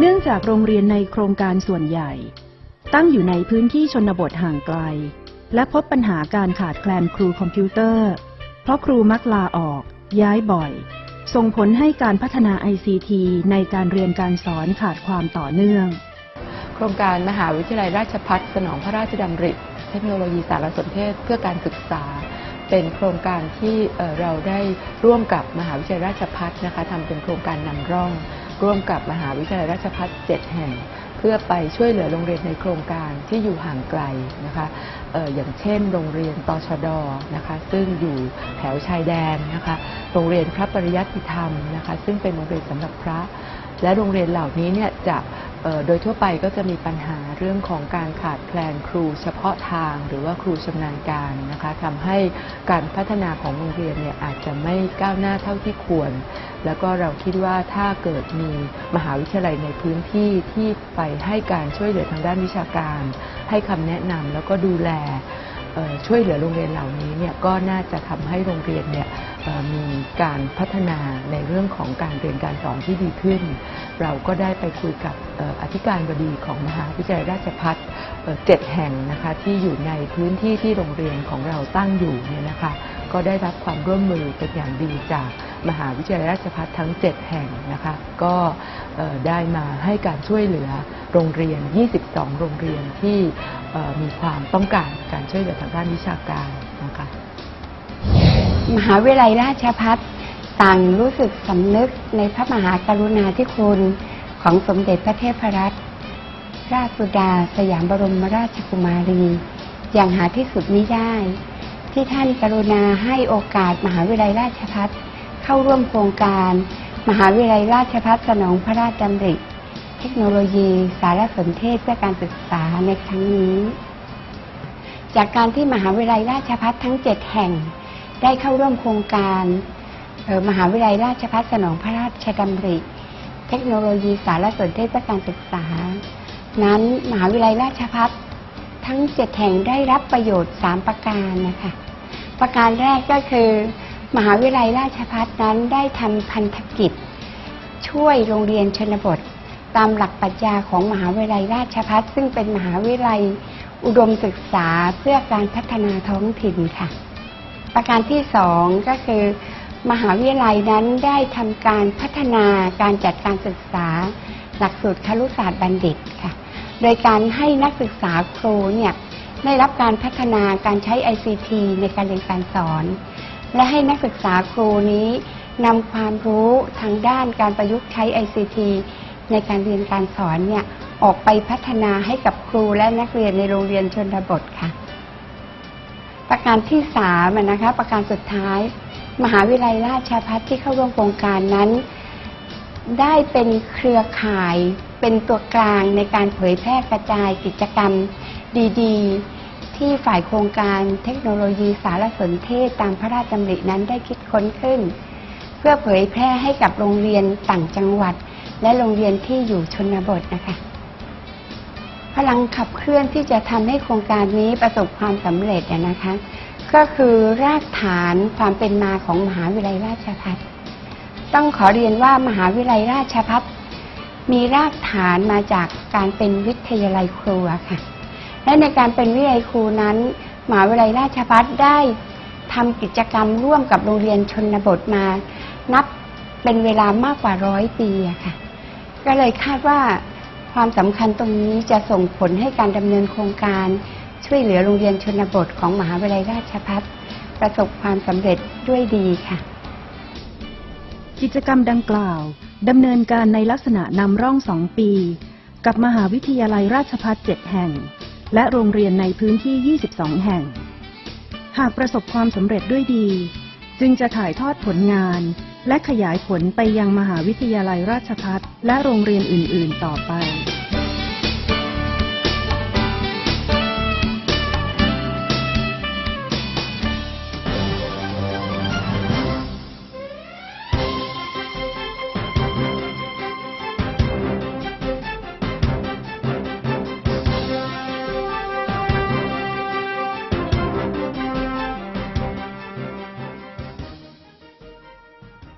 เนื่องจากโรงเรียนในโครงการส่วนใหญ่ ตั้งอยู่ในพื้นที่ชนบทห่างไกล และพบปัญหาการขาดแคลนครูคอมพิวเตอร์ เพราะครูมักลาออก ย้ายบ่อย ส่งผลให้การพัฒนา ICT ในการเรียนการสอนขาดความต่อเนื่อง โครงการมหาวิทยาลัยราชภัฏสนองพระราชดำริ เทคโนโลยีสารสนเทศเพื่อการศึกษาเป็นโครงการที่เอ่อเราได้ร่วมกับมหาวิทยาลัยราชภัฏนะคะทำเป็นโครงการนำร่อง ร่วมกับมหาวิทยาลัยราชภัฏเจ็ดแห่ง เพื่อไปช่วยเหลือโรงเรียนในโครงการที่อยู่ห่างไกลนะคะอออย่างเช่น โรงเรียนตชดนะคะ ซึ่งอยู่แถวชายแดนนะคะ โรงเรียนพระปริยัติธรรมนะคะ ซึ่งเป็นโรงเรียนสำหรับพระ และโรงเรียนเหล่านี้เนี่ยจะ โดยทั่วไปก็จะมีปัญหาเรื่องของการขาดแคลนครูเฉพาะทาง หรือว่าครูชำนาญการนะคะทำให้การพัฒนาของโรงเรียนเนี่ยอาจจะไม่ก้าวหน้าเท่าที่ควร แล้วก็เราคิดว่าถ้าเกิดมีมหาวิทยาลัยในพื้นที่ที่ไปให้การช่วยเหลือทางด้านวิชาการ ให้คำแนะนำแล้วก็ดูแล ช่วยเหลือโรงเรียนเหล่านี้เนี่ยก็น่าจะทำให้โรงเรียนเนี่ยมีการพัฒนาในเรื่องของการเรียนการสอนที่ดีขึ้น เราก็ได้ไปคุยกับอออธิการบดีของมหาวิทยาลัยราชพัฒเจ็ดแห่งนะคะที่อยู่ในพื้นที่ที่โรงเรียนของเราตั้งอยู่เนี่ยนะคะก็ได้รับความร่วมมือเป็นอย่างดีจาก มหาวิทยาลัยราชภัฏทั้ง 7 แห่งนะคะก็ได้มาให้การช่วยเหลือโรงเรียน 22 โรงเรียนที่มีความต้องการการช่วยเหลือทางด้านวิชาการนะคะมหาวิทยาลัยราชพัฒต่างรู้สึกสำนึกในพระมหากรุณาธิคุณของสมเด็จพระเทพรัตนราชสุดาสยามบรมราชกุมารี อย่างหาที่สุดมิได้ ที่ท่านกรุณาให้โอกาสมหาวิทยาลัยราชพัฒ เข้าร่วมโครงการ มหาวิทยาลัยราชพัฒสนองพระราชดำริ เทคโนโลยี สารสนเทศเพื่อการศึกษาในครั้งนี้ จากการที่มหาวิทยาลัยราชพัฒทั้ง 7 แห่ง ได้เข้าร่วมโครงการออมหาวิทยาลัยราชภัฏสนองพระราชดำริ เทคโนโลยีสารสนเทศเพื่อการศึกษา นั้นมหาวิทยาลัยราชภัฏทั้ง 7 แห่งได้รับประโยชน์ 3 ประการนะคะ ประการแรกก็คือ มหาวิทยาลัยราชภัฏนั้นได้ทำพันธกิจ ช่วยโรงเรียนชนบท ตามหลักปรัชญาของมหาวิทยาลัยราชภัฏซึ่งเป็นมหาวิทยาลัยอุดมศึกษาเพื่อการพัฒนาท้องถิ่นค่ะ ประการที่สองก็คือ มหาวิทยาลัยนั้นได้ทำการพัฒนาการจัดการศึกษา หลักสูตรครุศาสตร์บัณฑิตค่ะ โดยการให้นักศึกษาครูเนี่ยได้รับการพัฒนาการใช้ ICT ในการเรียนการสอน และให้นักศึกษาครูนี้นำความรู้ทางด้านการประยุกต์ใช้ ICT ในการเรียนการสอนเนี่ยออกไปพัฒนาให้กับครูและนักเรียนในโรงเรียนชนบทค่ะ ประการที่สามนะคะประการสุดท้าย มหาวิทยาลัยราชภัฏที่เข้าร่วมโครงการนั้น ได้เป็นเครือข่ายเป็นตัวกลางในการเผยแพร่กระจายกิจกรรมดี ๆ ที่ฝ่ายโครงการเทคโนโลยีสารสนเทศตามพระราชดำรินั้นได้คิดค้นขึ้น เพื่อเผยแพร่ให้กับโรงเรียนต่างจังหวัด และโรงเรียนที่อยู่ชนบทนะคะ พลังขับเคลื่อนที่จะทำให้โครงการนี้ประสบความสำเร็จนะคะ ก็คือรากฐานความเป็นมาของมหาวิทยาลัยราชภัฏต้องขอเรียนว่ามหาวิทยาลัยราชภัฏมีรากฐานมาจากการเป็นวิทยาลัยครูอะค่ะ และในการเป็นวิทยาลัยครูนั้นมหาวิทยาลัยราชภัฏได้ทำกิจกรรมร่วมกับโรงเรียนชนบทมา นับเป็นเวลามากกว่าร้อยปีอะค่ะ ก็เลยคาดว่าความสำคัญตรงนี้จะส่งผลให้การดำเนินโครงการช่วยเหลือโรงเรียนชนบทของมหาวิทยาลัยราชภัฏประสบความสำเร็จด้วยดีค่ะ กิจกรรมดังกล่าวดำเนินการในลักษณะนำร่องสองปี กับมหาวิทยาลัยราชภัฏเจ็ดแห่ง และโรงเรียนในพื้นที่ 22 แห่ง หากประสบความสำเร็จด้วยดี จึงจะถ่ายทอดผลงาน และขยายผลไปยังมหาวิทยาลัยราชภัฏและโรงเรียนอื่น ๆ ต่อไป